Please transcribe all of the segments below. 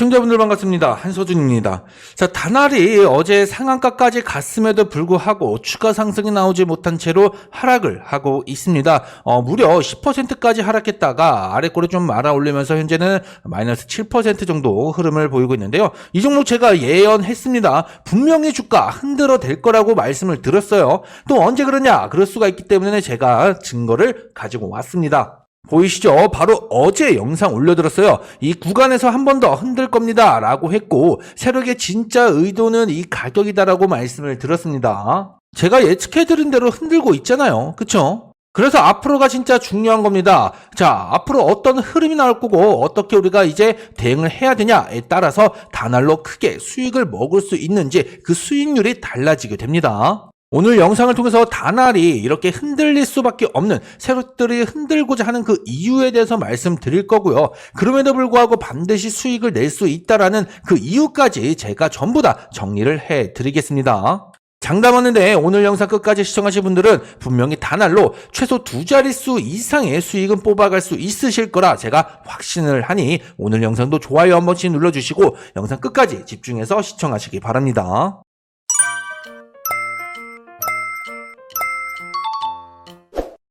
시청자분들 반갑습니다. 한서준입니다. 자, 다날이 어제 상한가까지 갔음에도 불구하고 추가 상승이 나오지 못한 채로 하락을 하고 있습니다. 어, 무려 10%까지 하락했다가 아래꼬리 좀 말아 올리면서 현재는 마이너스 7% 정도 흐름을 보이고 있는데요. 이 종목 제가 예언했습니다. 분명히 주가 흔들어 댈 거라고 말씀을 드렸어요. 또 언제 그러냐? 그럴 수가 있기 때문에 제가 증거를 가지고 왔습니다. 보이시죠? 바로 어제 영상 올려드렸어요. 이 구간에서 한 번 더 흔들 겁니다. 라고 했고, 세력의 진짜 의도는 이 가격이다라고 말씀을 드렸습니다. 제가 예측해드린 대로 흔들고 있잖아요. 그쵸? 그래서 앞으로가 진짜 중요한 겁니다. 자, 앞으로 어떤 흐름이 나올 거고, 어떻게 우리가 이제 대응을 해야 되냐에 따라서 단알로 크게 수익을 먹을 수 있는지 그 수익률이 달라지게 됩니다. 오늘 영상을 통해서 다날이 이렇게 흔들릴 수밖에 없는 세력들이 흔들고자 하는 그 이유에 대해서 말씀드릴 거고요. 그럼에도 불구하고 반드시 수익을 낼 수 있다라는 그 이유까지 제가 전부 다 정리를 해 드리겠습니다. 장담하는데 오늘 영상 끝까지 시청하신 분들은 분명히 단알로 최소 두 자릿수 이상의 수익은 뽑아갈 수 있으실 거라 제가 확신을 하니 오늘 영상도 좋아요 한 번씩 눌러주시고 영상 끝까지 집중해서 시청하시기 바랍니다.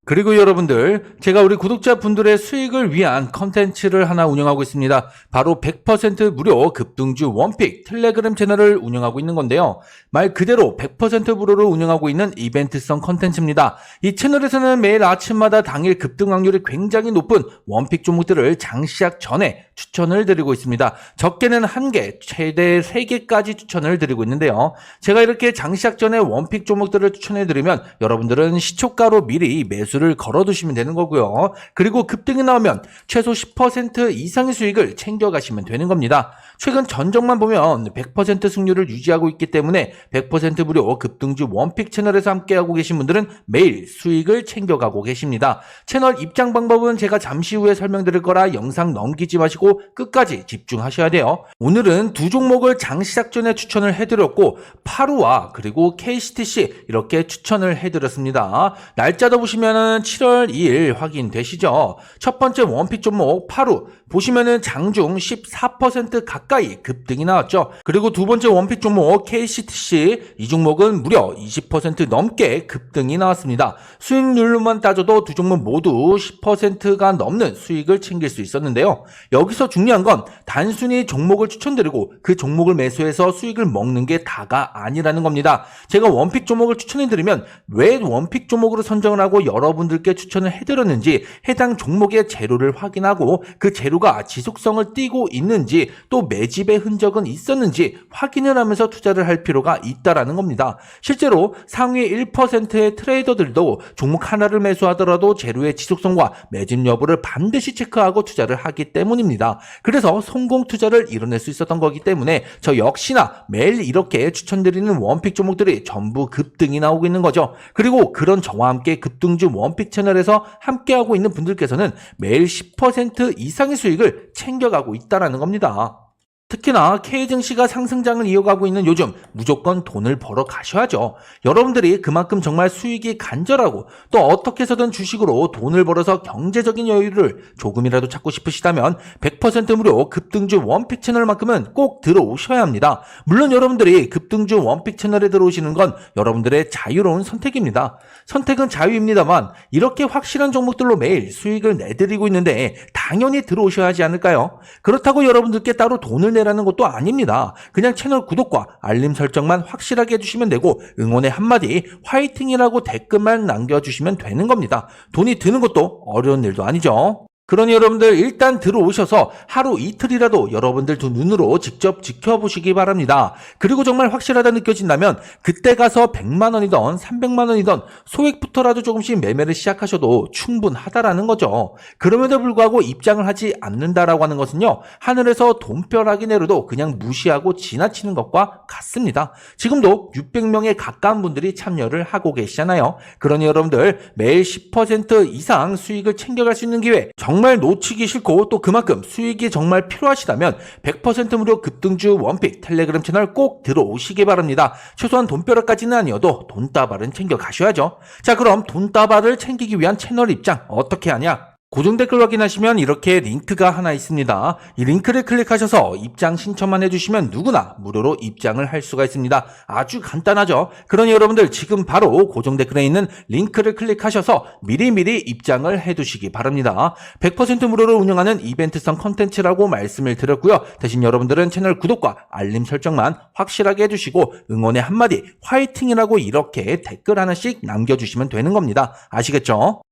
그리고 여러분들, 제가 우리 구독자분들의 수익을 위한 컨텐츠를 하나 운영하고 있습니다. 바로 100% 무료 급등주 원픽 텔레그램 채널을 운영하고 있는 건데요. 말 그대로 100% 무료로 운영하고 있는 이벤트성 컨텐츠입니다. 이 채널에서는 매일 아침마다 당일 급등 확률이 굉장히 높은 원픽 종목들을 장시작 전에 추천을 드리고 있습니다. 적게는 1개, 최대 3개까지 추천을 드리고 있는데요. 제가 이렇게 장시작 전에 원픽 종목들을 추천해 드리면 여러분들은 시초가로 미리 매수 를 걸어 두시면 되는 거고요. 그리고 급등이 나오면 최소 10% 이상의 수익을 챙겨 가시면 되는 겁니다. 최근 전적만 보면 100% 승률을 유지하고 있기 때문에 100% 무료 급등주 원픽 채널에서 함께하고 계신 분들은 매일 수익을 챙겨가고 계십니다. 채널 입장 방법은 제가 잠시 후에 설명드릴 거라 영상 넘기지 마시고 끝까지 집중하셔야 돼요. 오늘은 두 종목을 장 시작 전에 추천을 해드렸고 파루와 그리고 KCTC 이렇게 추천을 해드렸습니다. 날짜도 보시면은 7월 2일 확인되시죠? 첫 번째 원픽 종목 파루 보시면은 장중 14% 가까이 급등이 나왔죠. 그리고 두 번째 원픽 종목 KCTC 이 종목은 무려 20% 넘게 급등이 나왔습니다. 수익률로만 따져도 두 종목 모두 10%가 넘는 수익을 챙길 수 있었는데요. 여기서 중요한 건 단순히 종목을 추천드리고 그 종목을 매수해서 수익을 먹는 게 다가 아니라는 겁니다. 제가 원픽 종목을 추천해드리면 왜 원픽 종목으로 선정을 하고 여러분들께 추천을 해드렸는지 해당 종목의 재료를 확인하고 그 재료가 지속성을 띠고 있는지 또 매 집의 흔적은 있었는지 확인을 하면서 투자를 할 필요가 있다라는 겁니다. 실제로 상위 1%의 트레이더들도 종목 하나를 매수하더라도 재료의 지속성과 매집 여부를 반드시 체크하고 투자를 하기 때문입니다. 그래서 성공 투자를 이뤄낼 수 있었던 거기 때문에 저 역시나 매일 이렇게 추천드리는 원픽 종목들이 전부 급등이 나오고 있는 거죠. 그리고 그런 저와 함께 급등주 원픽 채널에서 함께하고 있는 분들께서는 매일 10% 이상의 수익을 챙겨가고 있다라는 겁니다. 특히나 K증시가 상승장을 이어가고 있는 요즘 무조건 돈을 벌어 가셔야죠. 여러분들이 그만큼 정말 수익이 간절하고 또 어떻게 해서든 주식으로 돈을 벌어서 경제적인 여유를 조금이라도 찾고 싶으시다면 100% 무료 급등주 원픽 채널만큼은 꼭 들어오셔야 합니다. 물론 여러분들이 급등주 원픽 채널에 들어오시는 건 여러분들의 자유로운 선택입니다. 선택은 자유입니다만 이렇게 확실한 종목들로 매일 수익을 내드리고 있는데 당연히 들어오셔야 하지 않을까요? 그렇다고 여러분들께 따로 돈을 내라는 것도 아닙니다. 그냥 채널 구독과 알림 설정만 확실하게 해주시면 되고 응원의 한마디 화이팅이라고 댓글만 남겨주시면 되는 겁니다. 돈이 드는 것도 어려운 일도 아니죠. 그러니 여러분들 일단 들어오셔서 하루 이틀이라도 여러분들 두 눈으로 직접 지켜보시기 바랍니다. 그리고 정말 확실하다 느껴진다면 그때 가서 100만 원이던 300만 원이던 소액부터라도 조금씩 매매를 시작하셔도 충분하다라는 거죠. 그럼에도 불구하고 입장을 하지 않는다라고 하는 것은요. 하늘에서 돈벼락이 내려도 그냥 무시하고 지나치는 것과 같습니다. 지금도 600명에 가까운 분들이 참여를 하고 계시잖아요. 그러니 여러분들 매일 10% 이상 수익을 챙겨갈 수 있는 기회 정말 놓치기 싫고 또 그만큼 수익이 정말 필요하시다면 100% 무료 급등주 원픽 텔레그램 채널 꼭 들어오시기 바랍니다. 최소한 돈벼락까지는 아니어도 돈다발은 챙겨 가셔야죠. 자 그럼 돈다발을 챙기기 위한 채널 입장 어떻게 하냐? 고정 댓글 확인하시면 이렇게 링크가 하나 있습니다. 이 링크를 클릭하셔서 입장 신청만 해주시면 누구나 무료로 입장을 할 수가 있습니다. 아주 간단하죠? 그러니 여러분들 지금 바로 고정 댓글에 있는 링크를 클릭하셔서 미리미리 입장을 해두시기 바랍니다. 100% 무료로 운영하는 이벤트성 컨텐츠라고 말씀을 드렸고요. 대신 여러분들은 채널 구독과 알림 설정만 확실하게 해주시고 응원의 한마디 화이팅이라고 이렇게 댓글 하나씩 남겨주시면 되는 겁니다. 아시겠죠?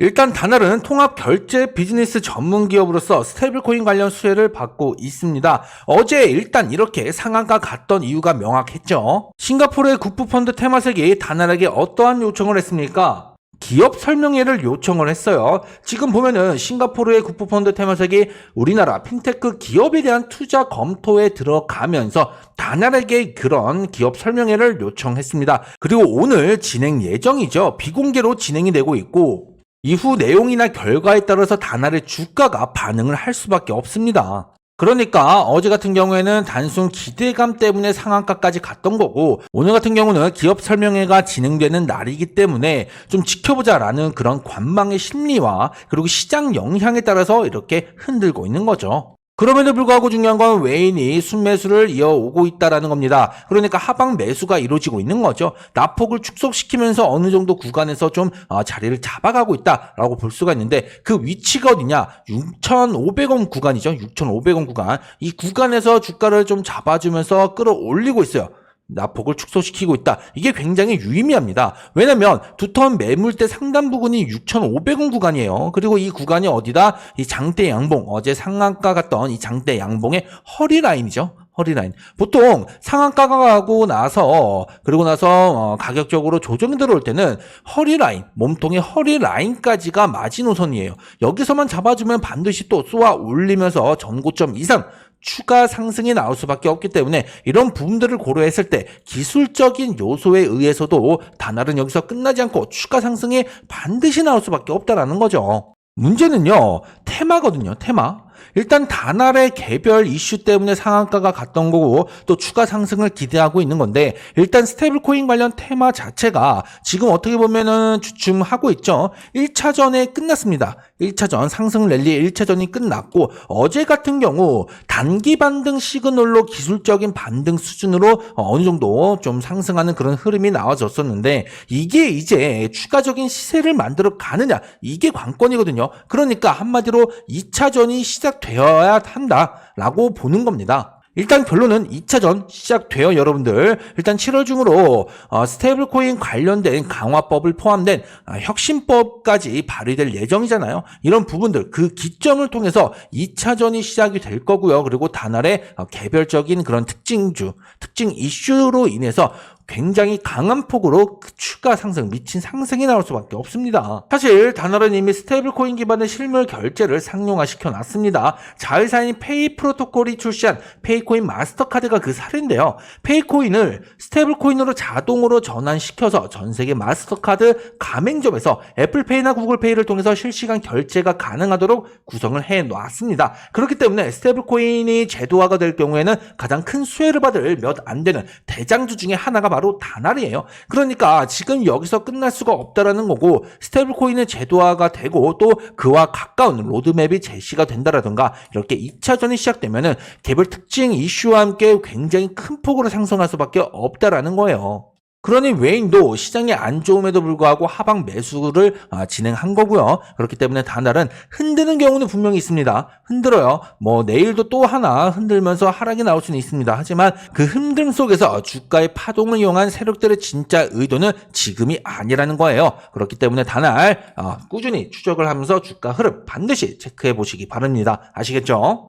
일단 다날은 통합 결제 비즈니스 전문 기업으로서 스테이블코인 관련 수혜를 받고 있습니다. 어제 일단 이렇게 상한가 갔던 이유가 명확했죠. 싱가포르의 국부펀드 테마색이 다날에게 어떠한 요청을 했습니까? 기업 설명회를 요청을 했어요. 지금 보면은 싱가포르의 국부펀드 테마색이 우리나라 핀테크 기업에 대한 투자 검토에 들어가면서 다날에게 그런 기업 설명회를 요청했습니다. 그리고 오늘 진행 예정이죠. 비공개로 진행이 되고 있고 이후 내용이나 결과에 따라서 다날의 주가가 반응을 할 수밖에 없습니다. 그러니까 어제 같은 경우에는 단순 기대감 때문에 상한가까지 갔던 거고 오늘 같은 경우는 기업 설명회가 진행되는 날이기 때문에 좀 지켜보자라는 그런 관망의 심리와 그리고 시장 영향에 따라서 이렇게 흔들고 있는 거죠. 그럼에도 불구하고 중요한 건 외인이 순매수를 이어오고 있다라는 겁니다. 그러니까 하방 매수가 이루어지고 있는 거죠. 낙폭을 축소시키면서 어느 정도 구간에서 좀 어, 자리를 잡아가고 있다라고 볼 수가 있는데 그 위치가 어디냐? 6,500원 구간이죠. 6,500원 구간. 이 구간에서 주가를 좀 잡아주면서 끌어올리고 있어요. 나폭을 축소시키고 있다. 이게 굉장히 유의미합니다. 왜냐면 두터운 매물대 상단 부근이 6,500원 구간이에요. 그리고 이 구간이 어디다? 이 장대 양봉, 어제 상한가 갔던 이 장대 양봉의 허리 라인이죠. 허리 라인. 보통 상한가가 가고 나서 그리고 나서 어, 가격적으로 조정이 들어올 때는 허리 라인, 몸통의 허리 라인까지가 마지노선이에요. 여기서만 잡아주면 반드시 또 쏘아 올리면서 전고점 이상 추가 상승이 나올 수밖에 없기 때문에 이런 부분들을 고려했을 때 기술적인 요소에 의해서도 단알은 여기서 끝나지 않고 추가 상승이 반드시 나올 수밖에 없다라는 거죠. 문제는요, 테마거든요, 테마. 일단 단알의 개별 이슈 때문에 상한가가 갔던 거고 또 추가 상승을 기대하고 있는 건데 일단 스테이블 코인 관련 테마 자체가 지금 어떻게 보면은 주춤하고 있죠. 1차전에 끝났습니다. 1차전 상승 랠리 1차전이 끝났고 어제 같은 경우 단기 반등 시그널로 기술적인 반등 수준으로 어느 정도 좀 상승하는 그런 흐름이 나와졌었는데 이게 이제 추가적인 시세를 만들어 가느냐 이게 관건이거든요. 그러니까 한마디로 2차전이 시작되어야 한다라고 보는 겁니다. 일단 결론은 2차전 시작되어 여러분들 일단 7월 중으로 어, 스테이블 코인 관련된 강화법을 포함된 어, 혁신법까지 발의될 예정이잖아요. 이런 부분들 그 기점을 통해서 2차전이 시작이 될 거고요. 그리고 단알의 어, 개별적인 그런 특징주, 특징 이슈로 인해서 굉장히 강한 폭으로 그 추가 상승, 미친 상승이 나올 수밖에 없습니다. 사실 단어는 이미 스테이블 코인 기반의 실물 결제를 상용화 시켜놨습니다. 자회사인 페이 프로토콜이 출시한 페이코인 마스터카드가 그 사례인데요. 페이코인을 스테이블 코인으로 자동으로 전환시켜서 전 세계 마스터카드 가맹점에서 애플페이나 구글페이를 통해서 실시간 결제가 가능하도록 구성을 해놨습니다. 그렇기 때문에 스테이블 코인이 제도화가 될 경우에는 가장 큰 수혜를 받을 몇 안 되는 대장주 중에 하나가 바로 다날이에요. 그러니까 지금 여기서 끝날 수가 없다라는 거고 스테이블 코인은 제도화가 되고 또 그와 가까운 로드맵이 제시가 된다라든가 이렇게 2차전이 시작되면은 개별 특징 이슈와 함께 굉장히 큰 폭으로 상승할 수밖에 없다라는 거예요. 그러니 외인도 시장이 안 좋음에도 불구하고 하방 매수를 아, 진행한 거고요. 그렇기 때문에 다날은 흔드는 경우는 분명히 있습니다. 흔들어요. 뭐 내일도 또 하나 흔들면서 하락이 나올 수는 있습니다. 하지만 그 흔들 속에서 주가의 파동을 이용한 세력들의 진짜 의도는 지금이 아니라는 거예요. 그렇기 때문에 다날 아, 꾸준히 추적을 하면서 주가 흐름 반드시 체크해 보시기 바랍니다. 아시겠죠?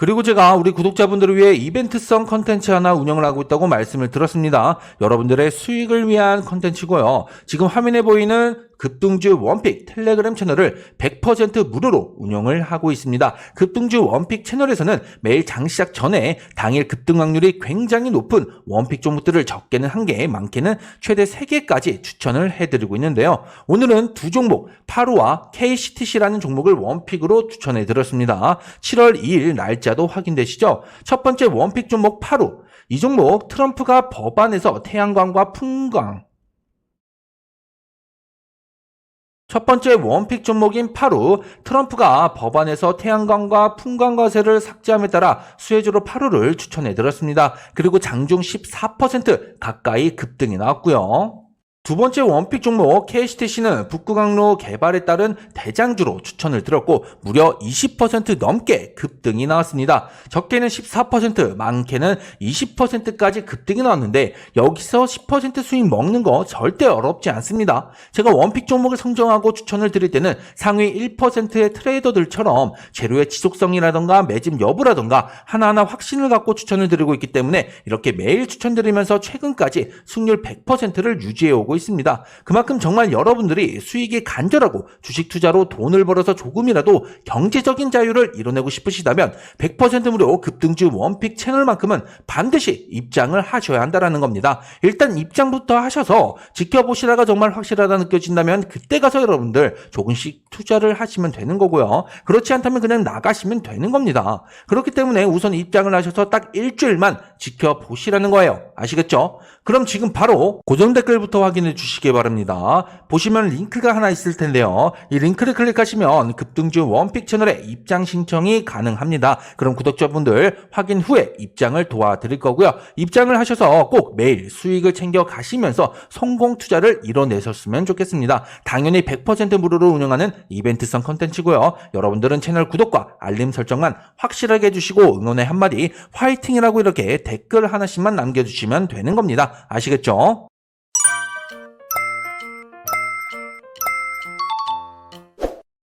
그리고 제가 우리 구독자분들을 위해 이벤트성 컨텐츠 하나 운영을 하고 있다고 말씀을 들었습니다. 여러분들의 수익을 위한 컨텐츠고요. 지금 화면에 보이는 급등주 원픽 텔레그램 채널을 100% 무료로 운영을 하고 있습니다. 급등주 원픽 채널에서는 매일 장 시작 전에 당일 급등 확률이 굉장히 높은 원픽 종목들을 적게는 한 개, 많게는 최대 3개까지 추천을 해드리고 있는데요. 오늘은 두 종목, 파루와 KCTC라는 종목을 원픽으로 추천해 드렸습니다. 7월 2일 날짜도 확인되시죠? 첫 번째 원픽 종목 파루. 이 종목 트럼프가 법안에서 태양광과 풍광 첫 번째 원픽 종목인 파루, 트럼프가 법안에서 태양광과 풍광과세를 삭제함에 따라 수혜주로 파루를 추천해드렸습니다. 그리고 장중 14% 가까이 급등이 나왔고요. 두 번째 원픽 종목 KCTC는 북구강로 개발에 따른 대장주로 추천을 드렸고 무려 20% 넘게 급등이 나왔습니다. 적게는 14%, 많게는 20%까지 급등이 나왔는데 여기서 10% 수익 먹는 거 절대 어렵지 않습니다. 제가 원픽 종목을 선정하고 추천을 드릴 때는 상위 1%의 트레이더들처럼 재료의 지속성이라던가 매집 여부라던가 하나하나 확신을 갖고 추천을 드리고 있기 때문에 이렇게 매일 추천드리면서 최근까지 승률 100%를 유지해오고 있습니다. 그만큼 정말 여러분들이 수익이 간절하고 주식 투자로 돈을 벌어서 조금이라도 경제적인 자유를 이뤄내고 싶으시다면 100% 무료 급등주 원픽 채널만큼은 반드시 입장을 하셔야 한다는 겁니다. 일단 입장부터 하셔서 지켜보시다가 정말 확실하다 느껴진다면 그때 가서 여러분들 조금씩 투자를 하시면 되는 거고요. 그렇지 않다면 그냥 나가시면 되는 겁니다. 그렇기 때문에 우선 입장을 하셔서 딱 일주일만 지켜보시라는 거예요. 아시겠죠? 그럼 지금 바로 고정 댓글부터 확인해 주시기 바랍니다. 보시면 링크가 하나 있을 텐데요. 이 링크를 클릭하시면 급등주 원픽 채널에 입장 신청이 가능합니다. 그럼 구독자분들 확인 후에 입장을 도와드릴 거고요. 입장을 하셔서 꼭 매일 수익을 챙겨 가시면서 성공 투자를 이뤄내셨으면 좋겠습니다. 당연히 100% 무료로 운영하는 이벤트성 컨텐츠고요. 여러분들은 채널 구독과 알림 설정만 확실하게 해주시고 응원의 한마디 화이팅이라고 이렇게 댓글 하나씩만 남겨주시면 되는 겁니다. 아시겠죠?